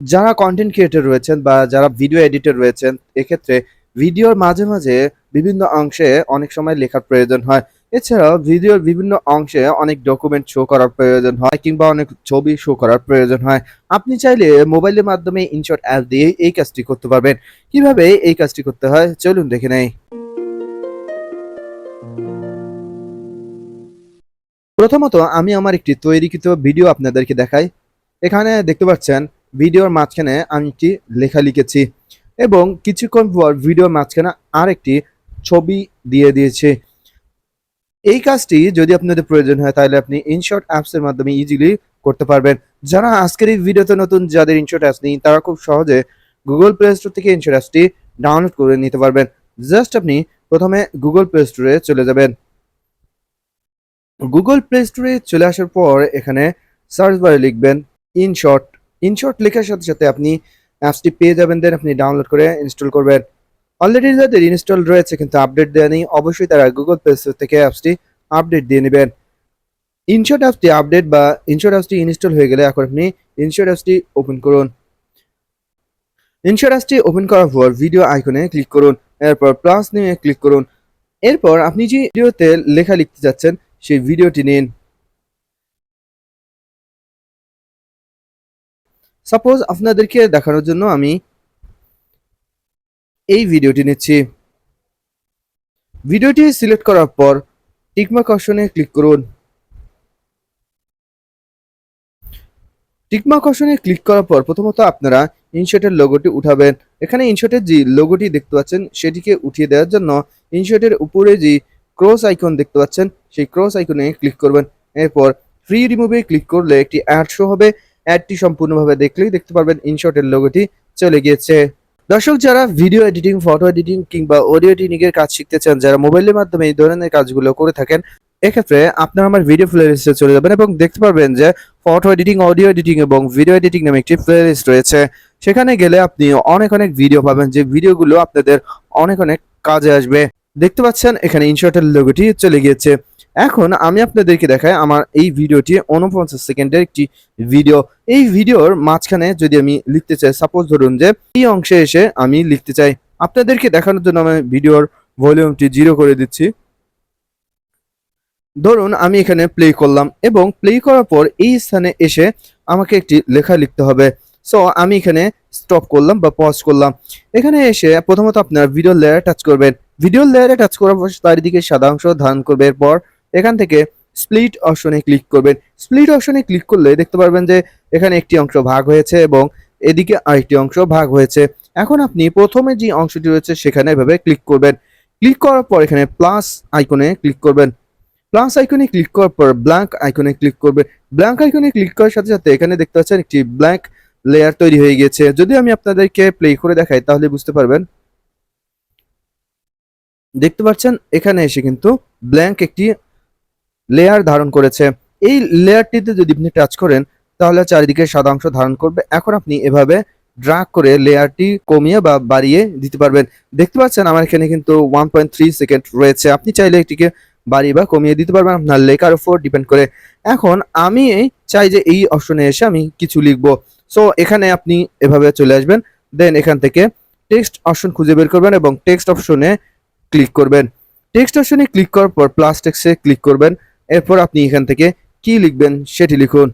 যারা content creator রয়েছেন বা যারা ভিডিও এডিটর রয়েছেন, এক্ষেত্রে ভিডিওর মাঝে মাঝে বিভিন্ন অংশে অনেক সময় লেখার প্রয়োজন হয়। এছাড়াও ভিডিওর বিভিন্ন অংশে অনেক ডকুমেন্ট শো করার প্রয়োজন হয় কিংবা অনেক ছবি শো করার প্রয়োজন হয়। আপনি চাইলে মোবাইলের মাধ্যমে ইনশর্ট অ্যাপ দিয়ে এই কাজটি করতে পারবেন। কীভাবে এই কাজটি করতে হয়, চলুন দেখে নেই। প্রথমত আমি আমার একটি তৈরিকৃত ভিডিও আপনাদেরকে দেখাই। এখানে দেখতে পাচ্ছেন ভিডিওর মাঝখানে আমি একটি লেখা লিখেছি এবং কিছুক্ষণ পর ভিডিওর মাঝখানে আরেকটি ছবি দিয়ে দিয়েছি। এই কাজটি যদি আপনাদের প্রয়োজন হয়, তাহলে আপনি ইনশর্ট অ্যাপস এর মাধ্যমে ইজিলি করতে পারবেন। যারা আজকের এই ভিডিওতে নতুন, যাদের ইনশর্ট অ্যাপস নেই, তারা খুব সহজে গুগল প্লে স্টোর থেকে ইনশর্ট অ্যাপসটি ডাউনলোড করে নিতে পারবেন। জাস্ট আপনি প্রথমে গুগল প্লে স্টোরে চলে যাবেন। গুগল প্লে স্টোরে চলে আসার পর এখানে সার্চ বারে লিখবেন ইনশর্ট ইনশর্ট লেখার সাথে সাথে আপনি অ্যাপসটি পেয়ে যাবেন দেন আপনি ডাউনলোড করে ইনস্টল করবেন। অলরেডি যাদের ইনস্টল রয়েছে কিন্তু আপডেট দেওয়া নেই, অবশ্যই তারা গুগল প্লে স্টোর থেকে অ্যাপসটি আপডেট দিয়ে নেবেন। ইনশর্ট অ্যাপসটি আপডেট বা ইনশর্ট অ্যাপসটি ইনস্টল হয়ে গেলে এখন আপনি ইনশর্ট অ্যাপসটি ওপেন করুন। ইনশর্ট অ্যাপসটি ওপেন করার পর ভিডিও আইকনে ক্লিক করুন, এরপর প্লাস নিয়ে ক্লিক করুন। এরপর আপনি যে ভিডিওতে লেখা লিখতে যাচ্ছেন, সেই ভিডিওটি নিন। সাপোজ আপনাদেরকে দেখানোর জন্য আমি এই ভিডিওটি নিচ্ছি। ভিডিওটি সিলেক্ট করার পর টিকমার্ক অপশনে ক্লিক করুন। টিকমার্ক অপশনে ক্লিক করার পর প্রথমত আপনারা ইনশটের লোগোটি উঠাবেন। এখানে ইনশটের যে লোগোটি দেখতে পাচ্ছেন, সেটিকে উঠিয়ে দেওয়ার জন্য ইনশটের উপরে যে ক্রস আইকন দেখতে পাচ্ছেন, সেই ক্রস আইকনে ক্লিক করবেন। এরপর ফ্রি রিমুভে ক্লিক করলে একটি অ্যাড শো হবে। অ্যাডটি সম্পূর্ণভাবে দেখলেই দেখতে পারবেন ইনশটের লোগোটি চলে গিয়েছে। দর্শক, যারা ভিডিও এডিটিং ফটো এডিটিং কিংবা অডিও এডিটিং এর কাজ শিখতে চান, যারা মোবাইলের মাধ্যমে এই ধরনের কাজগুলো করে থাকেন, এক্ষেত্রে আপনারা আমার ভিডিও প্লেলিস্টে চলে যাবেন এবং দেখতে পারবেন যে ফটো এডিটিং অডিও এডিটিং এবং ভিডিও এডিটিং নামে একটি প্লেলিস্ট রয়েছে। সেখানে গেলে আপনি অনেক অনেক ভিডিও পাবেন, যে ভিডিওগুলো আপনাদের অনেক অনেক কাজে আসবে। দেখতে পাচ্ছেন, এখানে ইনশর্টের লোগোটি চলে গিয়েছে। এখন আমি আপনাদেরকে দেখাই আমার এই ভিডিওটি উনপঞ্চাশ সেকেন্ডের একটি ভিডিও। এই ভিডিওর মাঝখানে যদি আমি লিখতে চাই সাপোজ ধরুন যে এই অংশে এসে আমি লিখতে চাই, আপনাদেরকে দেখানোর জন্য আমি ভিডিওর ভলিউমটি জিরো করে দিচ্ছি। ধরুন আমি এখানে প্লে করলাম এবং প্লে করার পর এই স্থানে এসে আমাকে একটি লেখা লিখতে হবে। সো আমি এখানে স্টপ করলাম বা পজ করলাম। এখানে এসে প্রথমত আপনার ভিডিও লেয়ার টাচ করবেন। ভিডিও লেয়ারে টাচ করার পর চারিদিকে সাদা অংশ ধারণ করবে। এরপর এখান থেকে স্প্লিট অপশনে ক্লিক করবেন। স্প্লিট অপশনে ক্লিক করলে দেখতে পারবেন যে এখানে একটি অংশ ভাগ হয়েছে এবং এদিকে আরেকটি অংশ ভাগ হয়েছে। এখন আপনি প্রথমে যে অংশটি রয়েছে সেখানে এভাবে ক্লিক করবেন। ক্লিক করার পর এখানে প্লাস আইকনে ক্লিক করবেন। প্লাস আইকনে ক্লিক করার পর ব্ল্যাঙ্ক আইকনে ক্লিক করবেন। ব্ল্যাঙ্ক আইকনে ক্লিক করার সাথে সাথে এখানে দেখতে পাচ্ছেন একটি ব্ল্যাঙ্ক লেয়ার তৈরি হয়ে গিয়েছে। যদি আমি আপনাদেরকে প্লে করে দেখাই তাহলে বুঝতে পারবেন দেখতে পাচ্ছেন, এখানে এসে কিন্তু ব্ল্যাঙ্ক একটি লেয়ার ধারণ করেছে। এই লেয়ারটিতে যদি আপনি টাচ করেন, তাহলে চারিদিকে সাদা অংশ ধারণ করবে। এখন আপনি এভাবে ড্রাগ করে লেয়ারটি কমিয়ে বা বাড়িয়ে দিতে পারবেন। দেখতে পাচ্ছেন, আমার এখানে কিন্তু ওয়ান পয়েন্ট থ্রি সেকেন্ড রয়েছে। আপনি চাইলে এটিকে বাড়িয়ে বা কমিয়ে দিতে পারবেন। আপনার লেখার উপর ডিপেন্ড করে। এখন আমি চাই যে এই অপশনে এসে আমি কিছু লিখব। সো এখানে আপনি এভাবে চলে আসবেন। দেন এখান থেকে টেক্সট অপশন খুঁজে বের করবেন এবং টেক্সট অপশনে ক্লিক করবেন। টেক্সট অপশনে ক্লিক করার পর প্লাস টেক্সটে ক্লিক করবেন। এরপর আপনি এখান থেকে কি লিখবেন সেটি লিখুন।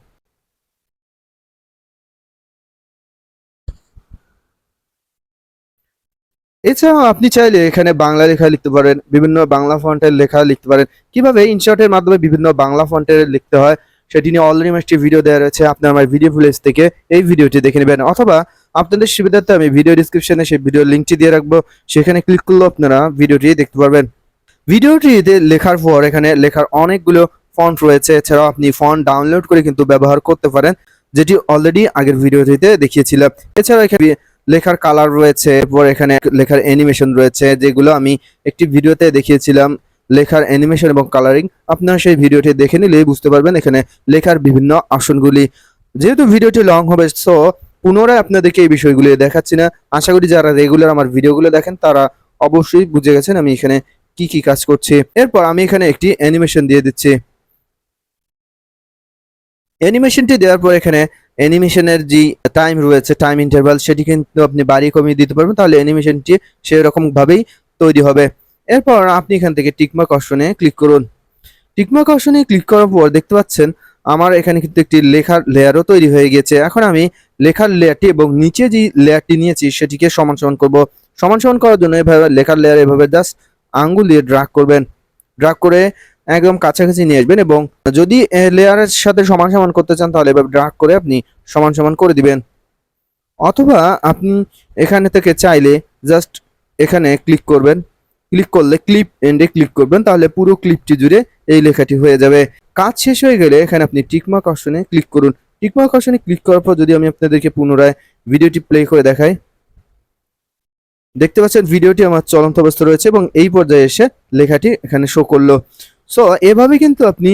এছাড়াও আপনি চাইলে এখানে বাংলা লেখা লিখতে পারেন, বিভিন্ন বাংলা ফন্টের লেখা লিখতে পারেন। কীভাবে ইনশর্টের মাধ্যমে বিভিন্ন বাংলা ফন্টের লিখতে হয় সেটি নিয়ে অলরেডি আমার একটি ভিডিও দেওয়া রয়েছে আপনার আমার ভিডিও প্লেস থেকে এই ভিডিওটি দেখে নেবেন। অথবা আপনাদের সুবিধার্থে আমি ভিডিও ডিসক্রিপশনে সেই ভিডিও লিঙ্কটি দিয়ে রাখব, সেখানে ক্লিক করলেও আপনারা ভিডিওটি দেখতে পারবেন। ভিডিওটিতে লেখার পর এখানে লেখার অনেকগুলো ফন্ট রয়েছে, এছাড়াও আপনি ফন্ট ডাউনলোড করে কিন্তু ব্যবহার করতে পারেন, যেটি অলরেডি আগের ভিডিওটিতে দেখিয়েছিলাম। এছাড়াও এখানে লেখার কালার রয়েছে, এরপর এখানে লেখার অ্যানিমেশন রয়েছে, যেগুলো আমি একটি ভিডিওতে দেখিয়েছিলাম। লেখার অ্যানিমেশন এবং কালারিং আপনারা সেই ভিডিওটি দেখে নিলেই বুঝতে পারবেন এখানে লেখার বিভিন্ন আসনগুলি। যেহেতু ভিডিওটি লং হবে সো পুনরায় আপনাদেরকে এই বিষয়গুলি দেখাচ্ছি না। আশা করি যারা রেগুলার আমার ভিডিওগুলো দেখেন, তারা অবশ্যই বুঝে গেছেন আমি এখানে কি কি কাজ করছি। এরপর আমি এখানে একটি অ্যানিমেশন দিয়ে দিচ্ছি। অ্যানিমেশনটি দেওয়ার পর এখানে অ্যানিমেশনের যে টাইম রয়েছে টাইম ইন্টারভাল সেটি কিন্তু আপনি বাড়িয়ে কমিয়ে দিতে পারবেন, তাহলে অ্যানিমেশনটি সেরকম ভাবেই তৈরি হবে। এরপর আপনি এখান থেকে টিকমার্ক অপশনে ক্লিক করুন। টিকমার্ক অপশনে ক্লিক করার পর দেখতে পাচ্ছেন, আমার এখানে কিন্তু একটি লেখার লেয়ারও তৈরি হয়ে গেছে এখন আমি লেখার লেয়ারটি এবং নিচে যে লেয়ারটি নিয়েছি, সেটিকে সমান সমান করব। সমান সমান করার জন্য এভাবে লেখার লেয়ার এভাবে জাস্ট আঙ্গুল দিয়ে ড্রাগ করবেন। ড্রাগ করে একদম কাছাকাছি নিয়ে আসবেন এবং যদি লেয়ারের সাথে সমান সমান করতে চান, তাহলে এভাবে ড্রাগ করে আপনি সমান সমান করে দিবেন। অথবা আপনি এখানে থেকে চাইলে জাস্ট এখানে ক্লিক করবেন। ক্লিক করলে ক্লিপ এন্ডে ক্লিক করবেন, তাহলে পুরো ক্লিপটি জুড়ে এই লেখাটি হয়ে যাবে। কাজ শেষ হয়ে গেলে এখানে আপনি টিকমার্ক অপশনে ক্লিক করুন। টিকমার্ক অপশনে ক্লিক করার পর যদি আমি আপনাদেরকে পুনরায় ভিডিওটি প্লে করে দেখাই, দেখতে পাচ্ছেন ভিডিওটি আমার চলন্ত অবস্থা রয়েছে এবং এই পর্যায়ে এসে লেখাটি এখানে শো করল। সো এভাবে কিন্তু আপনি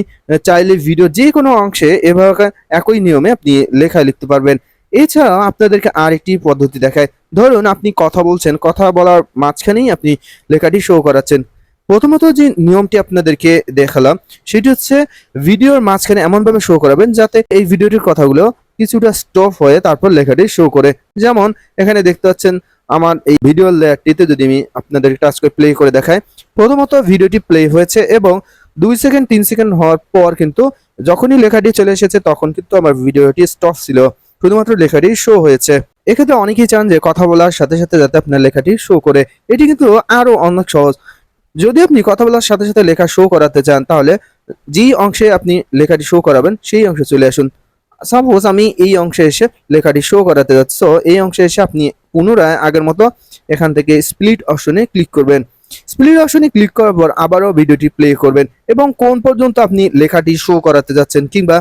চাইলে ভিডিও যে কোনো অংশে এভাবে একই নিয়মে আপনি লেখা লিখতে পারবেন। এছাড়া আপনাদেরকে আরেকটি পদ্ধতি দেখায়। ধরুন আপনি কথা বলছেন, কথা বলার মাঝখানেই আপনি লেখাটি শো করাচ্ছেন। প্রথমত যে নিয়মটি আপনাদেরকে দেখালাম, সেটি হচ্ছে ভিডিওর মাঝখানে এমনভাবে শো করাবেন যাতে এই ভিডিওটির কথাগুলো কিছুটা স্টপ হয়ে তারপর লেখাটি শো করে। যেমন, এখানে দেখতে পাচ্ছেন আমার এই ভিডিও লেয়ারটিতে যদি আমি আপনাদের টাচ করে প্লে করে দেখাই, প্রথমত ভিডিওটি প্লে হয়েছে এবং দুই সেকেন্ড তিন সেকেন্ড হওয়ার পর কিন্তু যখনই লেখাটি চলে এসেছে তখন কিন্তু আমার ভিডিওটি স্টপ ছিল। শুধুমাত্র লেখাটি শো হয়েছে। এক্ষেত্রে অনেকেই চান যে কথা বলার সাথে সাথে যাতে আপনার লেখাটি শো করে। এটি কিন্তু আরও অনেক সহজ। যদি আপনি কথা বলার সাথে সাথে লেখা শো করাতে চান, তাহলে যেই অংশে আপনি লেখাটি শো করাবেন, সেই অংশে চলে আসুন। সাপোজ আমি এই অংশে এসে লেখাটি শো করাতে যাচ্ছি এই অংশে এসে আপনি পুনরায় আগের মতো এখান থেকে স্প্লিট অপশনে ক্লিক করবেন। স্প্লিট অপশনে ক্লিক করার পর আবারও ভিডিওটি প্লে করবেন এবং কোন পর্যন্ত আপনি লেখাটি শো করাতে যাচ্ছেন কিংবা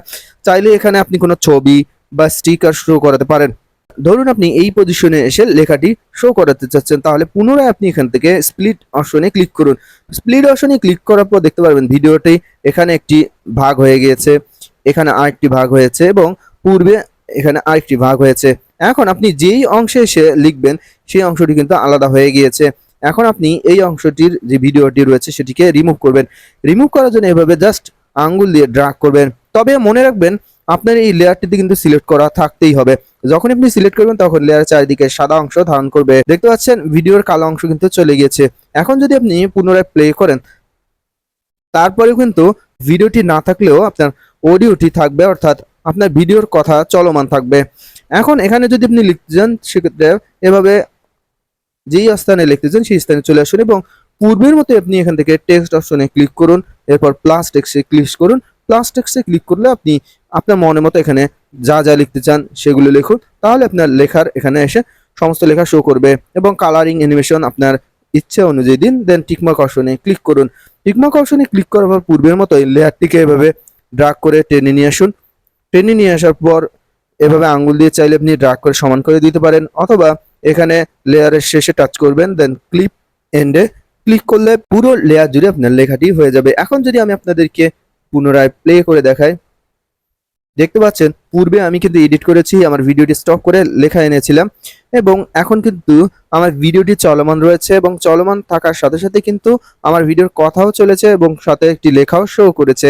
চাইলে এখানে আপনি কোনো ছবি বা স্টিকার শো করাতে পারেন। ধরুন আপনি এই পজিশনে এসে লেখাটি শো করাতে চাচ্ছেন, তাহলে পুনরায় আপনি এখান থেকে স্প্লিট অপশনে ক্লিক করুন। স্প্লিট অপশনে ক্লিক করার পর দেখতে পারবেন ভিডিওটি এখানে একটি ভাগ হয়ে গিয়েছে, এখানে আরেকটি ভাগ হয়েছে এবং পূর্বে এখানে আরেকটি ভাগ হয়েছে। এখন আপনি যেই অংশে এসে লিখবেন, সেই অংশটি কিন্তু আলাদা হয়ে গিয়েছে। এখন আপনি এই অংশটির যে ভিডিওটি রয়েছে, সেটিকে রিমুভ করবেন। রিমুভ করার জন্য এভাবে জাস্ট আঙ্গুল দিয়ে ড্রাগ করবেন। তবে মনে রাখবেন আপনার এই লেয়ারটিতে কিন্তু সিলেক্ট করা থাকতেই হবে। যখন আপনি সিলেক্ট করবেন, তখন লেয়ার চারিদিকে সাদা অংশ ধারণ করবে। দেখতে পাচ্ছেন, ভিডিওর কালো অংশ কিন্তু চলে গিয়েছে। এখন যদি আপনি পুনরায় প্লে করেন, তারপরেও কিন্তু ভিডিওটি না থাকলেও আপনার অডিওটি থাকবে, অর্থাৎ আপনার ভিডিওর কথা চলমান থাকবে। এখন এখানে যদি আপনি লিখতে যান, সেক্ষেত্রে এভাবে যেই স্থানে লিখতে চান সেই স্থানে চলে আসুন এবং পূর্বের মতো আপনি এখান থেকে টেক্সট অপশনে ক্লিক করুন। এরপর প্লাস টেক্সটে ক্লিক করুন। প্লাস টেক্সটে ক্লিক করলে আপনি আপনার মনের মতো এখানে যা যা লিখতে চান সেগুলো লিখুন, তাহলে আপনার লেখার এখানে এসে সমস্ত লেখা শো করবে এবং কালারিং অ্যানিমেশন আপনার ইচ্ছে অনুযায়ী দিন দেন টিকমার্ক অপশনে ক্লিক করুন। টিকমার্ক অপশনে ক্লিক করার পর পূর্বের মতোই লেয়ারটিকে এভাবে ড্রাগ করে টেনে নিয়ে আসুন। টেনে নিয়ে আসার পর এভাবে আঙ্গুল দিয়ে চাইলে আপনি ড্রাগ করে সমান করে দিতে পারেন, অথবা এখানে লেয়ারের শেষে টাচ করবেন দেন ক্লিপ এন্ডে ক্লিক করলে পুরো লেয়ার জুড়ে আপনার লেখাটি হয়ে যাবে। এখন যদি আমি আপনাদেরকে পুনরায় প্লে করে দেখাই দেখতে পাচ্ছেন, পূর্বে আমি কিন্তু এডিট করেছি, আমার ভিডিওটি স্টপ করে লেখা এনেছিলাম এবং এখন কিন্তু আমার ভিডিওটি চলমান রয়েছে এবং চলমান থাকার সাথে সাথে কিন্তু আমার ভিডিওর কথাও চলেছে এবং সাথে একটি লেখাও শো করেছে।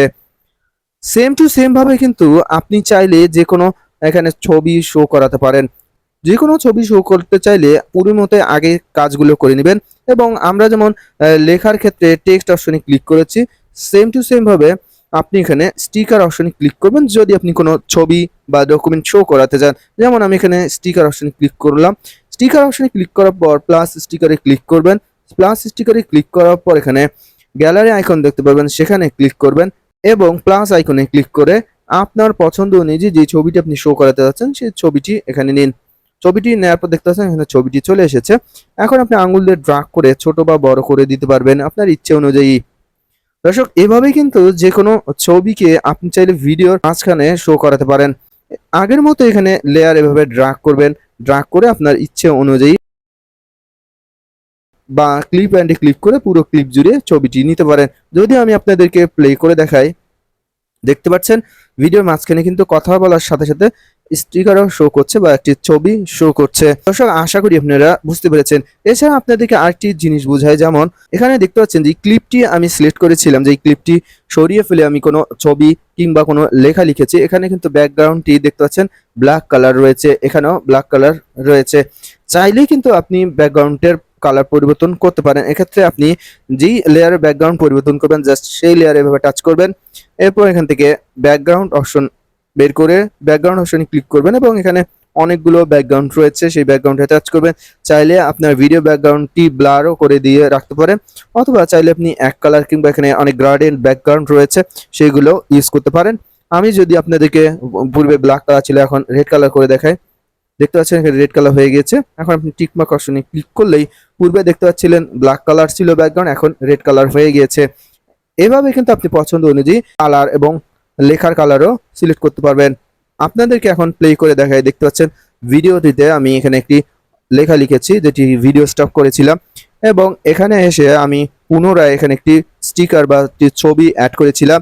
সেম টু সেম ভাবে কিন্তু আপনি চাইলে যে কোনো এখানে ছবি শো করাতে পারেন। যে কোনো ছবি শো করতে চাইলে পুরো মতে আগে কাজগুলো করে নেবেন এবং আমরা যেমন লেখার ক্ষেত্রে টেক্সট অপশনে ক্লিক করেছি সেম টু সেম ভাবে আপনি এখানে স্টিকার অপশনে ক্লিক করবেন। যদি আপনি কোনো ছবি বা ডকুমেন্ট শো করাতে চান, যেমন আমি এখানে স্টিকার অপশনে ক্লিক করলাম। স্টিকার অপশনে ক্লিক করার পর প্লাস স্টিকারে ক্লিক করবেন। প্লাস স্টিকারে ক্লিক করার পর এখানে গ্যালারি আইকন দেখতে পাবেন, সেখানে ক্লিক করবেন এবং প্লাস আইকনে ক্লিক করে আপনার পছন্দ অনুযায়ী যে ছবিটি আপনি শো করাতে যাচ্ছেন, সেই ছবিটি এখানে নিন। ছবিটি নেওয়ার পর দেখতে পাচ্ছেন এখানে ছবিটি চলে এসেছে। এখন আপনি আঙুল দিয়ে ড্রাগ করে ছোট বা বড় করে দিতে পারবেন। আপনার ইচ্ছে অনুযায়ী। দর্শক, এভাবে কিন্তু যে কোনো ছবিকে আপনি চাইলে ভিডিওর মাঝখানে শো করাতে পারেন। আগের মতো এখানে লেয়ার এভাবে ড্রাগ করবেন। ড্রাগ করে আপনার ইচ্ছে অনুযায়ী বা ক্লিপ অ্যান্ডে ক্লিক করে পুরো ক্লিপ জুড়ে ছবিটি নিতে পারেন। যদি আমি আপনাদেরকে প্লে করে দেখাই, দেখতে পাচ্ছেন? ভিডিওর মাঝখানে কিন্তু কথা বলার সাথে সাথে স্টিকারও শো করছে বা একটি ছবি শো করছে। দর্শক, আশা করি আপনারা বুঝতে পেরেছেন। এছাড়া আপনাদেরকে আরেকটি জিনিস বোঝায় যেমন এখানে দেখতে পাচ্ছেন যে ক্লিপটি আমি সিলেক্ট করেছিলাম যে এই ক্লিপটি সরিয়ে ফেলে আমি কোনো ছবি কিংবা কোনো লেখা লিখেছি। এখানে কিন্তু ব্যাকগ্রাউন্ডটি দেখতে পাচ্ছেন ব্ল্যাক কালার রয়েছে, এখানেও ব্ল্যাক কালার রয়েছে। চাইলেই কিন্তু আপনি ব্যাকগ্রাউন্ডের কালার পরিবর্তন করতে পারেন। এক্ষেত্রে আপনি যেই লেয়ারের ব্যাকগ্রাউন্ড পরিবর্তন করবেন জাস্ট সেই লেয়ারে এভাবে টাচ করবেন। এরপর এখান থেকে ব্যাকগ্রাউন্ড অপশন বের করে ব্যাকগ্রাউন্ড অপশনে ক্লিক করবেন এবং এখানে অনেকগুলো ব্যাকগ্রাউন্ড রয়েছে, সেই ব্যাকগ্রাউন্ডে টাচ করবেন। চাইলে আপনার ভিডিও ব্যাকগ্রাউন্ডটি ব্লারও করে দিয়ে রাখতে পারেন অথবা চাইলে আপনি এক কালার কিংবা এখানে অনেক গ্রাডেন ব্যাকগ্রাউন্ড রয়েছে সেইগুলো ইউজ করতে পারেন। আমি যদি আপনাদেরকে পূর্বে ব্ল্যাক কালার ছিল, এখন রেড কালার করে দেখাই। দেখতে পাচ্ছেন এখানে রেড কালার হয়ে গেছে এখন আপনি টিকমার্ক অপশনে ক্লিক করলেই পূর্বে দেখতে পাচ্ছিলেন ব্ল্যাক কালার ছিল ব্যাকগ্রাউন্ড এখন রেড কালার হয়ে গিয়েছে। এভাবে কিন্তু আপনি পছন্দ অনুযায়ী কালার এবং লেখার কালারও সিলেক্ট করতে পারবেন। আপনাদেরকে এখন প্লে করে দেখায় দেখতে পাচ্ছেন, ভিডিওটিতে আমি এখানে একটি লেখা লিখেছি, যেটি ভিডিও স্টপ করেছিলাম। এবং এখানে এসে আমি পুনরায় এখানে একটি স্টিকার বা একটি ছবি অ্যাড করেছিলাম।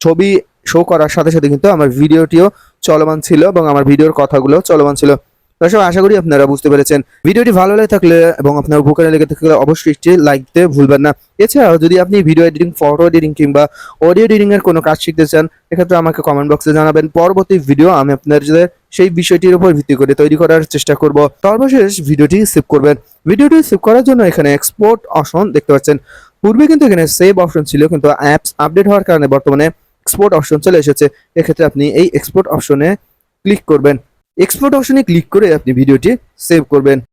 ছবি শো করার সাথে সাথে কিন্তু আমার ভিডিওটিও চলমান ছিল এবং আমার ভিডিওর কথাগুলো চলমান ছিল। দর্শক, আশা করি আপনারা বুঝতে পেরেছেন। ভিডিওটি ভালো লাগে থাকলে এবং আপনার উপকারে লেগে থাকলে অবশ্যই একটি লাইক দিতে ভুলবেন না। এছাড়াও যদি আপনি ভিডিও এডিটিং ফটো এডিটিং কিংবা অডিও এডিটিং এর কোনো কাজ শিখতে চান, এক্ষেত্রে আমাকে কমেন্ট বক্সে জানাবেন। পরবর্তী ভিডিও আমি আপনাদের সেই বিষয়টির উপর ভিত্তি করে তৈরি করার চেষ্টা করব। সর্বশেষ ভিডিওটি সেভ করবেন। ভিডিওটি সেভ করার জন্য এখানে এক্সপোর্ট অপশন দেখতে পাচ্ছেন। পূর্বে কিন্তু এখানে সেভ অপশন ছিল, কিন্তু অ্যাপস আপডেট হওয়ার কারণে বর্তমানে এক্সপোর্ট অপশন চলে এসেছে। এক্ষেত্রে আপনি এই এক্সপোর্ট অপশনে ক্লিক করবেন। এক্সপোর্ট অপশনে ক্লিক করে আপনি ভিডিওটি সেভ করবেন।